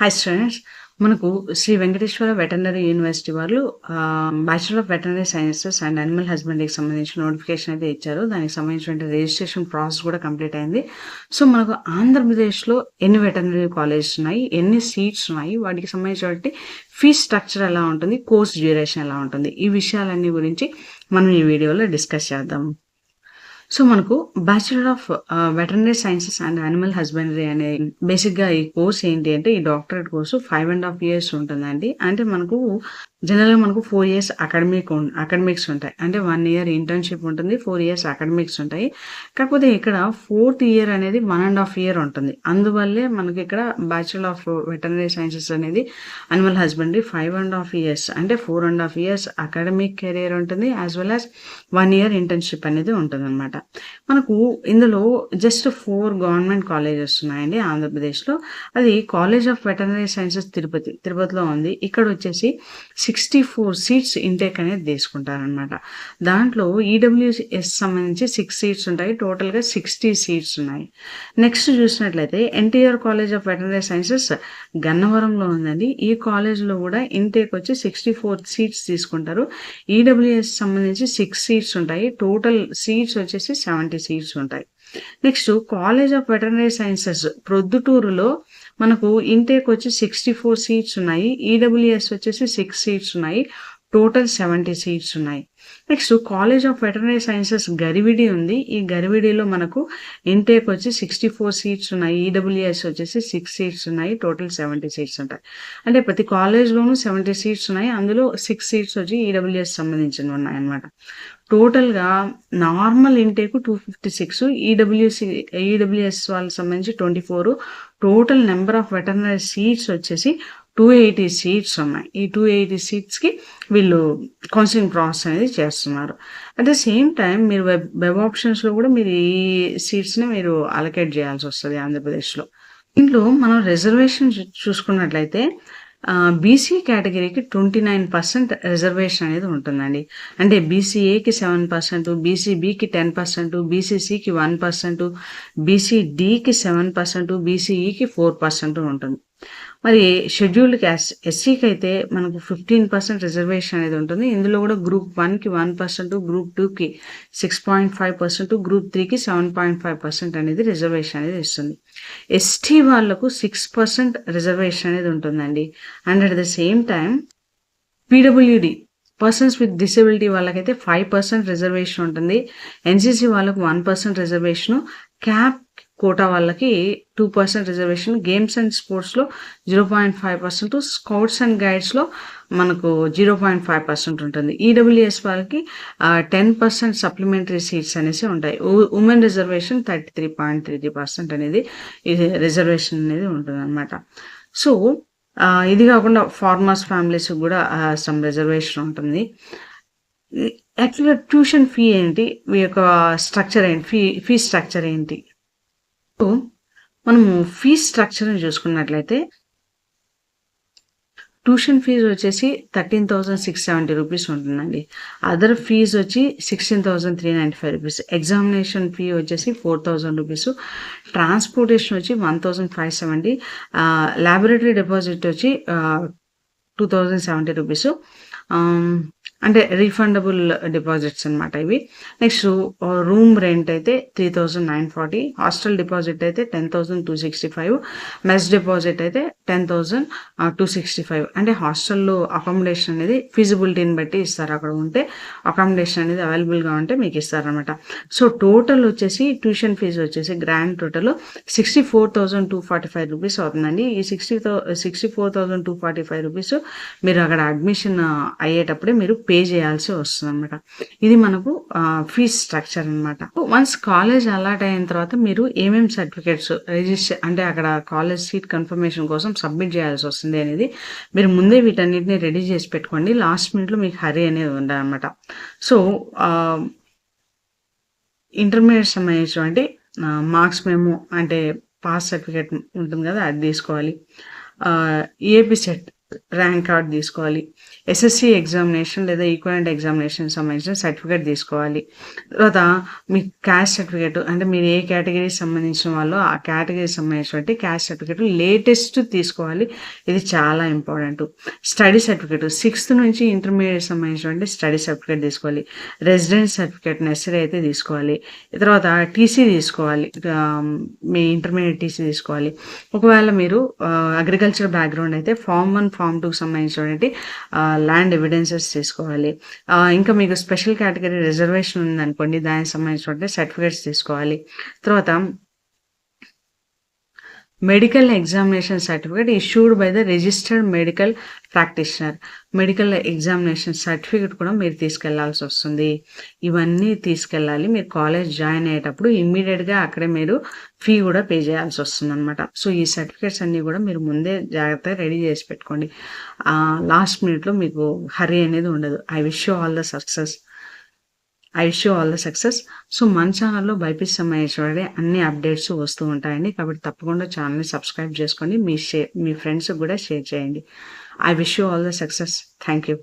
Hi students మనకు Shri Venkateswara veterinary university వాళ్ళు bachelor of veterinary sciences and animal హస్బెండరీకి సంబంధించిన notification అయితే ఇచ్చారు. దానికి సంబంధించిన రిజిస్ట్రేషన్ ప్రాసెస్ కూడా కంప్లీట్ అయింది. సో మనకు ఆంధ్రప్రదేశ్లో ఎన్ని వెటర్నరీ కాలేజెస్ ఉన్నాయి ఎన్ని సీట్స్ ఉన్నాయి వాటికి సంబంధించినటువంటి ఫీజ్ స్ట్రక్చర్ ఎలా ఉంటుంది కోర్స్ డ్యూరేషన్ ఎలా ఉంటుంది ఈ విషయాలన్నీ గురించి మనం ఈ వీడియోలో డిస్కస్ చేద్దాం. సో మనకు bachelor of veterinary sciences and animal husbandry అనే బేసిక్గా ఈ కోర్స్ ఏంటి అంటే ఈ doctorate course five and half years ఉంటుందండి. అంటే మనకు జనరల్గా మనకు ఫోర్ ఇయర్స్ అకాడమిక్ అకాడమిక్స్ ఉంటాయి. అంటే వన్ ఇయర్ ఇంటర్న్షిప్ ఉంటుంది ఫోర్ ఇయర్స్ అకాడమిక్స్ ఉంటాయి. కాకపోతే ఇక్కడ ఫోర్త్ ఇయర్ అనేది వన్ అండ్ హాఫ్ ఇయర్ ఉంటుంది. అందువల్లే మనకి ఇక్కడ బ్యాచులర్ ఆఫ్ వెటర్నరీ సైన్సెస్ అనేది animal husbandry five and half years అంటే four and half years academic career ఉంటుంది as well as one year internship అనేది ఉంటుంది అనమాట మనకు ఇందులో జస్ట్ ఫోర్ గవర్నమెంట్ కాలేజెస్ ఉన్నాయండి ఆంధ్రప్రదేశ్లో. అది college of veterinary sciences Tirupati తిరుపతిలో ఉంది. ఇక్కడ వచ్చేసి సిక్స్టీ ఫోర్ సీట్స్ ఇంటేక్ అనేది తీసుకుంటారనమాట దాంట్లో ఈడబ్ల్యూఎస్ సంబంధించి సిక్స్ సీట్స్ ఉంటాయి. టోటల్గా సిక్స్టీ సీట్స్ ఉన్నాయి. నెక్స్ట్ చూసినట్లయితే NTR college of veterinary sciences గన్నవరంలో ఉందండి. ఈ కాలేజ్లో కూడా ఇంటేక్ వచ్చి సిక్స్టీ ఫోర్ సీట్స్ తీసుకుంటారు ఈడబ్ల్యూఎస్ సంబంధించి సిక్స్ సీట్స్ ఉంటాయి. టోటల్ సీట్స్ వచ్చేసి సెవెంటీ సీట్స్ ఉంటాయి. Next college of veterinary sciences ప్రొద్దుటూరులో మనకు ఇంటేక్ వచ్చి సిక్స్టీ ఫోర్ సీట్స్ ఉన్నాయి ఈడబ్ల్యూఎస్ వచ్చేసి సిక్స్ సీట్స్ ఉన్నాయి. టోటల్ సెవెంటీ సీట్స్ ఉన్నాయి. Next college of veterinary sciences Garividi ఉంది. ఈ గరివిడిలో మనకు ఇంటేక్ వచ్చి సిక్స్టీ ఫోర్ సీట్స్ ఉన్నాయి ఈడబ్ల్యూఎస్ వచ్చేసి సిక్స్ సీట్స్ ఉన్నాయి. టోటల్ సెవెంటీ సీట్స్ ఉంటాయి. అంటే ప్రతి కాలేజ్లోనూ సెవెంటీ సీట్స్ ఉన్నాయి. అందులో సిక్స్ సీట్స్ వచ్చి ఈడబ్ల్యూఎస్ సంబంధించినవి ఉన్నాయి అనమాట టోటల్గా normal intake two fifty six EWC EWS వాళ్ళకి సంబంధించి twenty four total number of veterinary seats వచ్చేసి టూ ఎయిటీ సీట్స్ ఉన్నాయి. ఈ టూ ఎయిటీ సీట్స్కి వీళ్ళు కౌన్సిలింగ్ ప్రాసెస్ అనేది చేస్తున్నారు. అట్ ద సేమ్ టైం మీరు వెబ్ వెబ్ ఆప్షన్స్లో కూడా మీరు ఈ సీట్స్ని మీరు అలకేట్ చేయాల్సి వస్తుంది ఆంధ్రప్రదేశ్లో. దీంట్లో మనం రిజర్వేషన్ చూసుకున్నట్లయితే బీసీ కేటగిరీకి ట్వంటీ నైన్ పర్సెంట్ రిజర్వేషన్ అనేది ఉంటుందండి. అంటే బీసీఏకి సెవెన్ పర్సెంట్ బీసీబీకి టెన్ పర్సెంట్ బీసీసీకి వన్ పర్సెంట్ బీసీడీకి సెవెన్ పర్సెంట్ బీసీఈకి ఫోర్ పర్సెంట్ ఉంటుంది. మరి షెడ్యూల్డ్ క్యాస్ట్ ఎస్సీకి అయితే మనకు ఫిఫ్టీన్ పర్సెంట్ రిజర్వేషన్ అనేది ఉంటుంది. ఇందులో కూడా గ్రూప్ వన్కి వన్ పర్సెంట్ గ్రూప్ టూకి six point five percent group త్రీకి సెవెన్ పాయింట్ ఫైవ్ పర్సెంట్ అనేది రిజర్వేషన్ అనేది ఇస్తుంది. ఎస్టీ వాళ్ళకు సిక్స్ పర్సెంట్ రిజర్వేషన్ అనేది ఉంటుందండి. And at the same time PWD persons with disability వాళ్ళకైతే ఫైవ్ పర్సెంట్ రిజర్వేషన్ ఉంటుంది. ఎన్సీసీ వాళ్ళకు one percent reservation CAP quota వాళ్ళకి two percent reservation. Games and స్పోర్ట్స్లో zero point five percent. Scouts and గైడ్స్లో మనకు zero point five percent ఉంటుంది. EWS వాళ్ళకి ten percent supplementary seats అనేసి ఉంటాయి. Women reservation thirty three point three three percent అనేది ఇది reservation అనేది ఉంటుంది అనమాట సో ఇది కాకుండా ఫార్మర్స్ ఫ్యామిలీస్ కూడా సమ్ రిజర్వేషన్ ఉంటుంది. యాక్చువల్గా ట్యూషన్ ఫీ ఏంటి? మీ యొక్క స్ట్రక్చర్ ఏంటి? ఫీ ఫీ స్ట్రక్చర్ ఏంటి? మనము ఫీజ్ స్ట్రక్చర్ని చూసుకున్నట్లయితే ట్యూషన్ ఫీజు వచ్చేసి thirteen thousand six seventy rupees ఉంటుందండి. అదర్ ఫీజు వచ్చి sixteen thousand three ninety five rupees examination fee వచ్చేసి ఫోర్ థౌజండ్ రూపీస్ ట్రాన్స్పోర్టేషన్ వచ్చి one thousand five seventy laboratory deposit వచ్చి టూ థౌజండ్ సెవెంటీ రూపీస్ అంటే refundable deposits అనమాట ఇవి. Next room rent అయితే three thousand nine forty hostel deposit అయితే ten thousand two sixty five mess deposit అయితే ten thousand two sixty five అంటే హాస్టల్లో accommodation అనేది ఫీజిబిలిటీని బట్టి ఇస్తారు అక్కడ ఉంటే. అకామిడేషన్ అనేది అవైలబుల్గా ఉంటే మీకు ఇస్తారనమాట సో టోటల్ వచ్చేసి ట్యూషన్ ఫీజు వచ్చేసి grand total sixty four thousand two forty five rupees అవుతుందండి. ఈ sixty sixty four thousand two forty five rupees మీరు అక్కడ అడ్మిషన్ uh, అయ్యేటప్పుడే మీరు పే చేయాల్సి వస్తుంది అనమాట ఇది మనకు ఫీజ్ స్ట్రక్చర్ అనమాట వన్స్ కాలేజ్ అలాట్ అయిన తర్వాత మీరు ఏమేమి సర్టిఫికేట్స్ రిజిస్టర్ అంటే అక్కడ కాలేజ్ సీట్ కన్ఫర్మేషన్ కోసం సబ్మిట్ చేయాల్సి వస్తుంది అనేది మీరు ముందే వీటన్నిటిని రెడీ చేసి పెట్టుకోండి. లాస్ట్ మినిట్లో మీకు హరీ అనేది ఉండాలన్నమాట. సో ఇంటర్మీడియట్ సంబంధించినటువంటి మార్క్స్ మేము అంటే పాస్ సర్టిఫికేట్ ఉంటుంది కదా అది తీసుకోవాలి. ఏపీ సెట్ ర్యాంక్ కార్డ్ తీసుకోవాలి. ఎస్ఎస్సి ఎగ్జామినేషన్ లేదా ఈక్వలెంట్ ఎగ్జామినేషన్ సంబంధించిన సర్టిఫికేట్ తీసుకోవాలి. తర్వాత మీ క్యాస్ట్ సర్టిఫికేట్ అంటే మీరు ఏ కేటగిరీకి సంబంధించిన వాళ్ళు ఆ కేటగిరీకి సంబంధించినటువంటి క్యాస్ట్ సర్టిఫికేట్ లేటెస్ట్ తీసుకోవాలి. ఇది చాలా ఇంపార్టెంట్ స్టడీ సర్టిఫికేట్ సిక్స్త్ నుంచి ఇంటర్మీడియట్ సంబంధించినటువంటి స్టడీ సర్టిఫికేట్ తీసుకోవాలి. రెసిడెన్స్ సర్టిఫికేట్ నెసరీ అయితే తీసుకోవాలి. తర్వాత టీసీ తీసుకోవాలి. మీ ఇంటర్మీడియట్ టీసీ తీసుకోవాలి. ఒకవేళ మీరు అగ్రికల్చర్ బ్యాక్గ్రౌండ్ అయితే ఫామ్ వన్ ఫామ్ టూకి సంబంధించినటువంటి ల్యాండ్ ఎవిడెన్సెస్ తీసుకోవాలి. ఇంకా మీకు స్పెషల్ కేటగిరీ రిజర్వేషన్ ఉందనుకోండి దానికి సంబంధించినటువంటి సర్టిఫికేట్స్ తీసుకోవాలి. తర్వాత medical examination certificate issued by the registered medical practitioner medical examination certificate కూడా మీరు తీసుకెళ్ళాల్సి వస్తుంది. ఇవన్నీ తీసుకెళ్ళాలి. మీరు కాలేజ్ జాయిన్ అయ్యేటప్పుడు ఇమ్మీడియట్గా అక్కడే మీరు ఫీ కూడా పే చేయాల్సి వస్తుంది అనమాట సో ఈ సర్టిఫికేట్స్ అన్నీ కూడా మీరు ముందే జాగ్రత్తగా రెడీ చేసి పెట్టుకోండి. లాస్ట్ మినిట్లో మీకు హరీ అనేది ఉండదు. I wish you all the success I show all the success so మన ఛానల్లో బైపీస్ సమయేశ్వరుడే అన్ని అప్డేట్స్ వస్తూ ఉంటాయండి. కాబట్టి తప్పకుండా ఛానల్ని సబ్స్క్రైబ్ చేసుకోండి. మీ షేర్ మీ ఫ్రెండ్స్కి కూడా షేర్ చేయండి. I wish you all the success thank you